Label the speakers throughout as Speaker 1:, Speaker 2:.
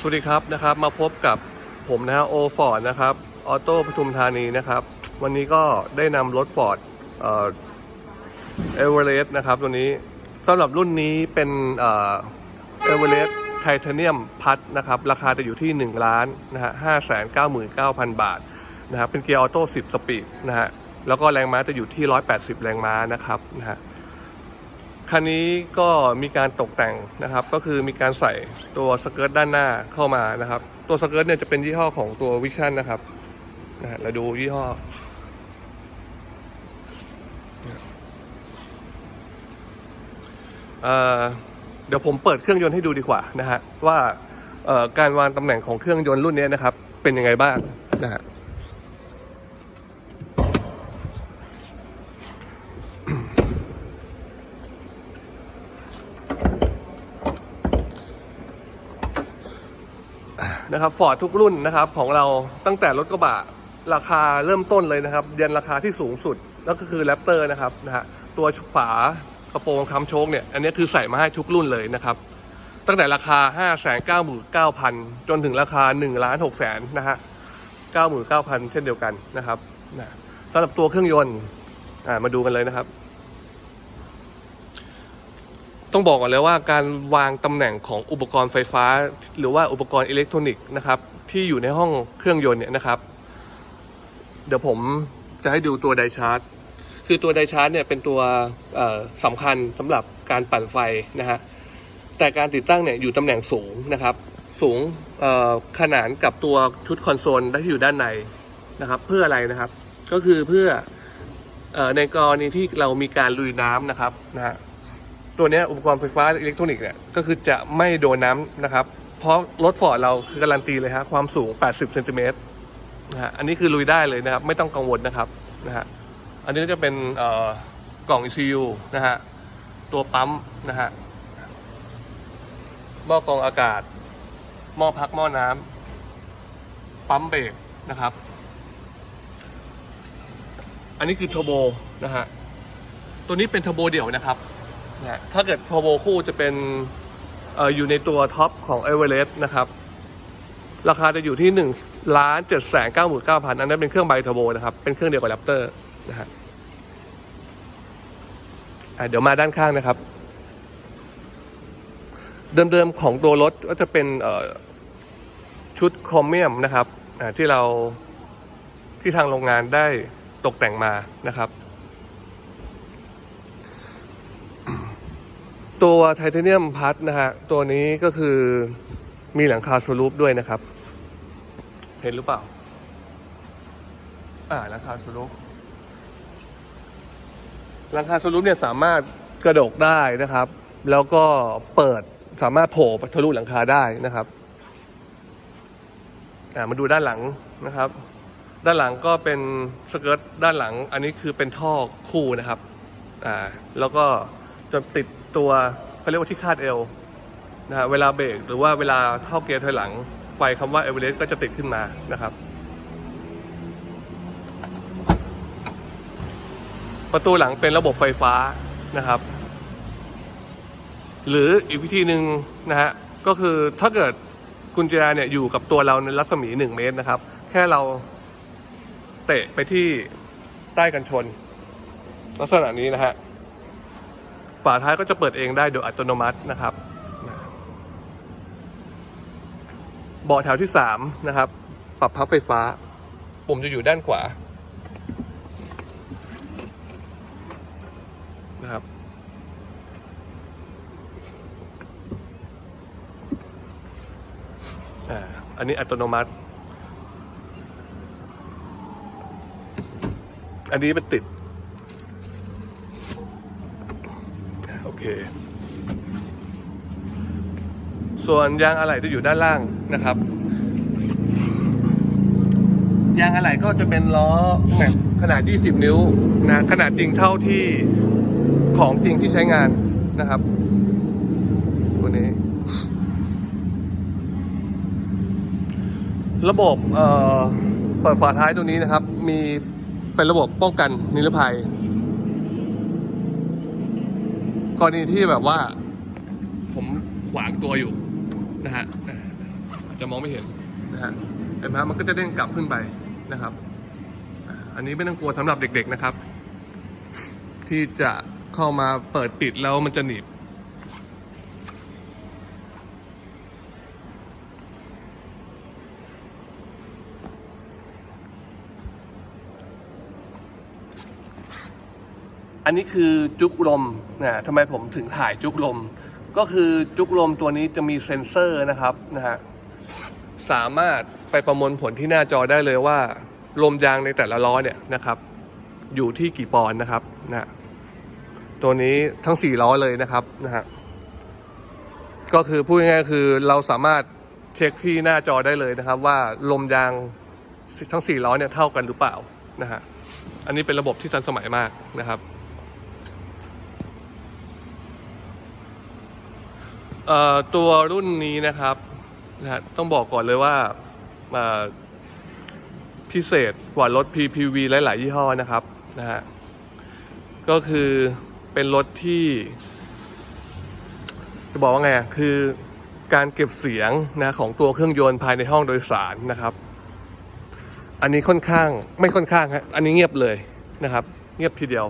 Speaker 1: สวัสดีครับนะครับ มาพบกับผมนะฮะโอฟอร์ดนะครับออโต้ปทุมธานีนะครับ วันนี้ก็ได้นำรถฟอร์ดเอเวอเรสต์นะครับ ตัวนี้สำหรับรุ่นนี้เป็นเอเวอเรสต์ไทเทเนียมพัดนะครับ ราคาจะอยู่ที่ 1 ล้านนะฮะห้าแสนเก้าหมื่นเก้าพันบาทนะครับเป็นเกียร์ออโต้10สปีดนะฮะแล้วก็แรงม้าจะอยู่ที่ 180 แรงม้านะครับนะฮะ คันนี้ก็มีการตกแต่งนะครับ ก็คือมีการใส่ตัวสเกิร์ตด้านหน้าเข้ามานะครับ ตัวสเกิร์ตเนี่ยจะเป็นยี่ห้อของตัววิชั่นนะครับนะฮะเราดูยี่ห้อเเดี๋ยวผมเปิดเครื่องยนต์ให้ดูดีกว่านะฮะว่าการวางตำแหน่งของเครื่องยนต์รุ่นนี้นะครับ เป็นยังไงบ้างนะฮะ นะครับฟอร์ดทุกรุ่นนะครับของเราตั้งแต่รถกระบะราคาเริ่มต้นเลยนะครับยันราคาที่สูงสุดแล้วก็คือแรปเตอร์นะครับนะฮะตัวฝากระโปรงคำโชคเนี่ยอันนี้คือใส่มาให้ทุกรุ่นเลยนะครับตั้งแต่ราคา 5 9 9 0 0 0 จนถึงราคา1ล้าน6แสนนะฮะ 99,000 เช่นเดียวกันนะครับนะสำหรับตัวเครื่องยนต์อ่ามาดูกันเลยนะครับ ต้องบอกก่อนเลยว่าการวางตำแหน่งของอุปกรณ์ไฟฟ้า หรือว่าอุปกรณ์อิเล็กทรอนิกส์นะครับที่อยู่ในห้องเครื่องยนต์เนี่ยนะครับ เดี๋ยวผมจะให้ดูตัวไดชาร์จ คือตัวไดชาร์จเนี่ยเป็นตัวสำคัญสำหรับการปั่นไฟนะฮะแต่การติดตั้งเนี่ยอยู่ตำแหน่งสูงนะครับ สูงขนานกับตัวชุดคอนโซลที่อยู่ด้านในนะครับ เพื่ออะไรนะครับ ก็คือเพื่อออในกรณีที่เรามีการลุยน้ำนะครับนะฮะ ตัวนี้อุปกรณ์ไฟฟ้าอิเล็กทรอนิกส์เนี่ยก็คือจะไม่โดนน้ำนะครับ เพราะรถฟอร์ดเราคือการันตีเลยฮะความสูง 80เซนติเมตรนะฮะอันนี้คือลุยได้เลยนะครับ ไม่ต้องกังวลนะครับนะฮะอันนี้ก็จะเป็นเอ่อกล่อง ECU นะฮะตัวปั๊มนะฮะหม้อกรองอากาศ หม้อพักหม้อน้ำปั๊มเบรกนะครับ อันนี้คือเทอร์โบนะฮะตัวนี้เป็นเทอร์โบเดี่ยวนะครับ นะถ้าเกิดโทโบคู่จะเป็นออยู่ในตัวท็อปของเอเวอเรสต์นะครับ ราคาจะอยู่ที่หนึ่งล้านเจ็ดแสนเก้าหมื่นเก้าพันอันนั้นเป็นเครื่องไบเทอร์โบนะครับ เป็นเครื่องเดียวกับแรปเตอร์นะฮะเดี๋ยวมาด้านข้างนะครับ เดิมๆของตัวรถก็จะเป็นชุดโครเมียมนะครับที่เราที่ทางโรงงานได้ตกแต่งมานะครับ ตัวไทเทเนียมพัดนะฮะ ตัวนี้ก็คือมีหลังคาสลูปด้วยนะครับ เห็นหรือเปล่า อ่าหลังคาสลูปหลังคาสลูปเนี่ยสามารถกระดกได้นะครับ แล้วก็เปิดสามารถโผล่ทะลุหลังคาได้นะครับอ่ามาดูด้านหลังนะครับ ด้านหลังก็เป็นสเกิร์ตด้านหลัง อันนี้คือเป็นท่อคู่นะครับอ่าแล้วก็จะติด ตัวเขาเรียกว่าที่คาดเอวนะฮะเวลาเบรกหรือว่าเวลาเข้าเกียร์ถอยหลัง ไฟคำว่าเอเวอเรสต์ก็จะติดขึ้นมานะครับ ประตูหลังเป็นระบบไฟฟ้านะครับ หรืออีกวิธีหนึ่งนะฮะก็คือถ้าเกิดกุญแจเนี่ยอยู่กับตัวเราในรัศมีหนึ่งเมตรนะครับ แค่เราเตะไปที่ใต้กันชน ลักษณะนี้นะฮะ ฝาท้ายก็จะเปิดเองได้โดยอัตโนมัตินะครับเบาะแถวที่สามนะครับ ปรับพับไฟฟ้า ปุ่มจะอยู่ด้านขวานะครับอ่าอันนี้อัตโนมัติ อันนี้เป็นติด โอ เค ส่วนยางอะไหล่จะอยู่ด้านล่างนะครับ ยางอะไหล่ก็จะเป็นล้อแม็กขนาด 20 นิ้วนะขนาดจริงเท่าที่ของจริงที่ใช้งานนะครับตัวนี้ ระบบเเปิดฝาท้ายตัวนี้นะครับ มีเป็นระบบป้องกันนิรภัย กรณีที่แบบว่า ผมขวางตัวอยู่นะฮะอาจจะมองไม่เห็นนะฮะเห็นไหมมันก็จะเด้งกลับขึ้นไปนะครับ อันนี้ไม่ต้องกลัวสำหรับเด็กๆนะครับ ที่จะเข้ามาเปิดปิดแล้วมันจะหนีบ อันนี้คือจุกลมนะทำไมผมถึงถ่ายจุกลม ก็คือจุกลมตัวนี้จะมีเซ็นเซอร์นะครับนะฮะสามารถไปประมวลผลที่หน้าจอได้เลยว่า ลมยางในแต่ละล้อเนี่ยนะครับ อยู่ที่กี่ปอนด์นะครับนะตัวนี้ทั้งสี่ล้อเลยนะครับนะฮะก็คือพูดง่ายๆคือเราสามารถเช็คที่หน้าจอได้เลยนะครับ ว่าลมยางทั้งสี่ล้อเนี่ยเท่ากันหรือเปล่านะฮะอันนี้เป็นระบบที่ทันสมัยมากนะครับ เอ่อ ตัวรุ่นนี้นะครับนะฮะต้องบอกก่อนเลยว่าพิเศษกว่ารถ PPV หลาย ๆ ยี่ห้อนะครับนะฮะก็คือเป็นรถที่ จะบอกว่าไงคือการเก็บเสียงนะของตัวเครื่องยนต์ภายในห้องโดยสารนะครับ อันนี้ค่อนข้างไม่ค่อนข้างฮะอันนี้เงียบเลยนะครับ เงียบทีเดียว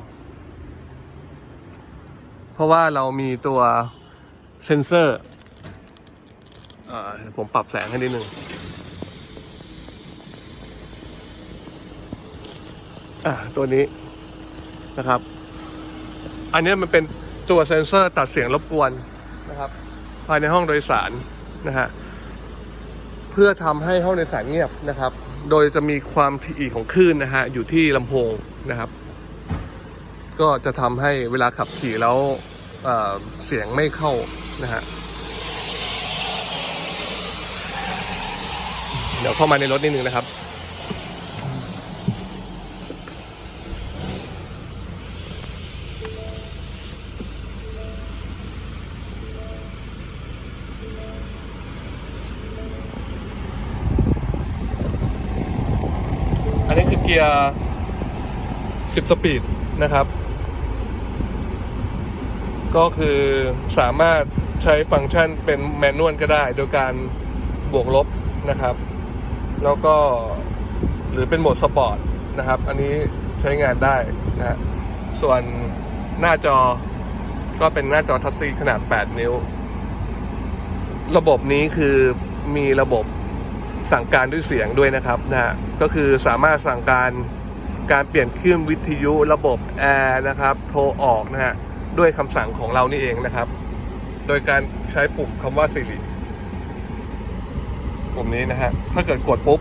Speaker 1: เพราะว่าเรามีตัว เซนเซอร์ผมปรับแสงให้นิดนึงอ่าตัวนี้นะครับ อันนี้มันเป็นตัวเซนเซอร์ตัดเสียงรบกวนนะครับ ภายในห้องโดยสารนะฮะเพื่อทำให้ห้องโดยสารเงียบนะครับ โดยจะมีความถี่ของคลื่นนะฮะอยู่ที่ลำโพงนะครับ ก็จะทำให้เวลาขับขี่แล้วเเสียงไม่เข้า นะฮะเดี๋ยวเข้ามาในรถนิดนึงนะครับ อันนี้คือเกียร์ 10 สปีดนะครับ ก็คือสามารถ ใช้ฟังก์ชันเป็นแมนนวลก็ได้ โดยการบวกลบนะครับ แล้วก็หรือเป็นโหมดสปอร์ตนะครับ อันนี้ใช้งานได้นะฮะส่วนหน้าจอก็เป็นหน้าจอทัชซีขนาด 8 นิ้ว ระบบนี้คือมีระบบสั่งการด้วยเสียงด้วยนะครับนะฮะก็คือสามารถสั่งการการเปลี่ยนคลื่นวิทยุระบบแอร์นะครับ โทรออกนะฮะด้วยคำสั่งของเรานี่เองนะครับ โดยการใช้ปุ่มคำว่า Siri ปุ่มนี้นะฮะ ถ้าเกิดกดปุ๊บ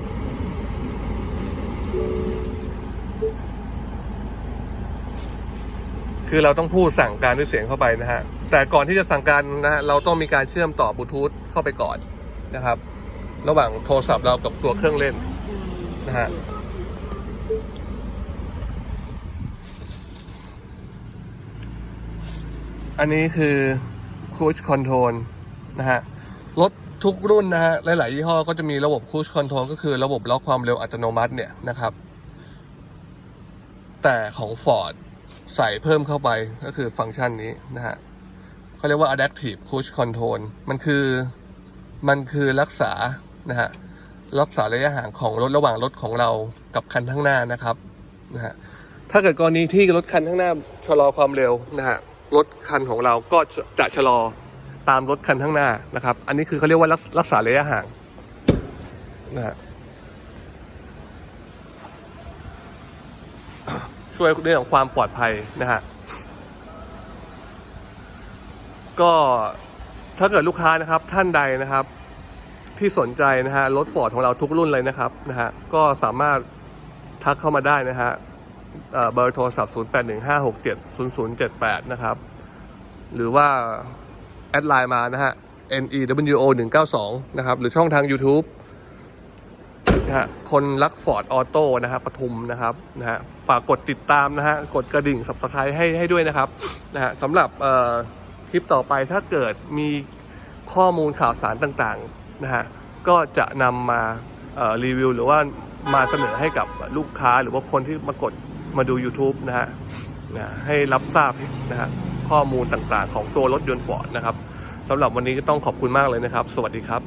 Speaker 1: คือเราต้องพูดสั่งการด้วยเสียงเข้าไปนะฮะ แต่ก่อนที่จะสั่งการนะฮะ เราต้องมีการเชื่อมต่อบลูทูธเข้าไปก่อนนะครับ ระหว่างโทรศัพท์เรากับตัวเครื่องเล่นนะฮะอันนี้คือ Cruise Control นะฮะรถทุกรุ่นนะฮะหลาย ๆ ยี่ห้อก็จะมีระบบ Cruise Control ก็คือระบบล็อกความเร็วอัตโนมัติเนี่ยนะครับ แต่ของ Ford ใส่เพิ่มเข้าไปก็คือฟังก์ชันนี้นะฮะเขาเรียกว่า adaptive cruise control มันคือมันคือรักษานะฮะรักษาระยะห่างของรถระหว่างรถของเรากับคันข้างหน้านะครับนะฮะถ้าเกิดกรณีที่รถคันข้างหน้าชะลอความเร็วนะฮะ รถคันของเราก็จะชะลอตามรถคันข้างหน้านะครับ อันนี้คือเขาเรียกว่ารักรักษาระยะห่างนะฮะช่วยเรื่องของความปลอดภัยนะฮะก็ถ้าเกิดลูกค้านะครับท่านใดนะครับ ที่สนใจนะฮะรถฟอร์ดของเราทุกรุ่นเลยนะครับนะฮะก็สามารถทักเข้ามาได้นะฮะ เบอร์โทรศัพท์ 0815670078 นะครับ หรือว่า แอดไลน์มานะฮะ NEWO 192นะครับ หรือช่องทาง YouTube นะฮะคนรักฟอร์ดออโต้นะฮะปทุมนะครับนะฮะฝากกดติดตามนะฮะกดกระดิ่งสับสไครให้ให้ด้วยนะครับนะฮะสำหรับคลิปต่อไปถ้าเกิดมีข้อมูลข่าวสารต่างๆนะฮะก็จะนำมารีวิวหรือว่ามาเสนอให้กับลูกค้าหรือว่าคนที่มากด มาดู YouTube นะฮะนะให้รับทราบนะฮะข้อมูลต่างๆ ของตัวรถยนต์ฟอร์ดนะครับสำหรับวันนี้ก็ต้องขอบคุณมากเลยนะครับ สวัสดีครับ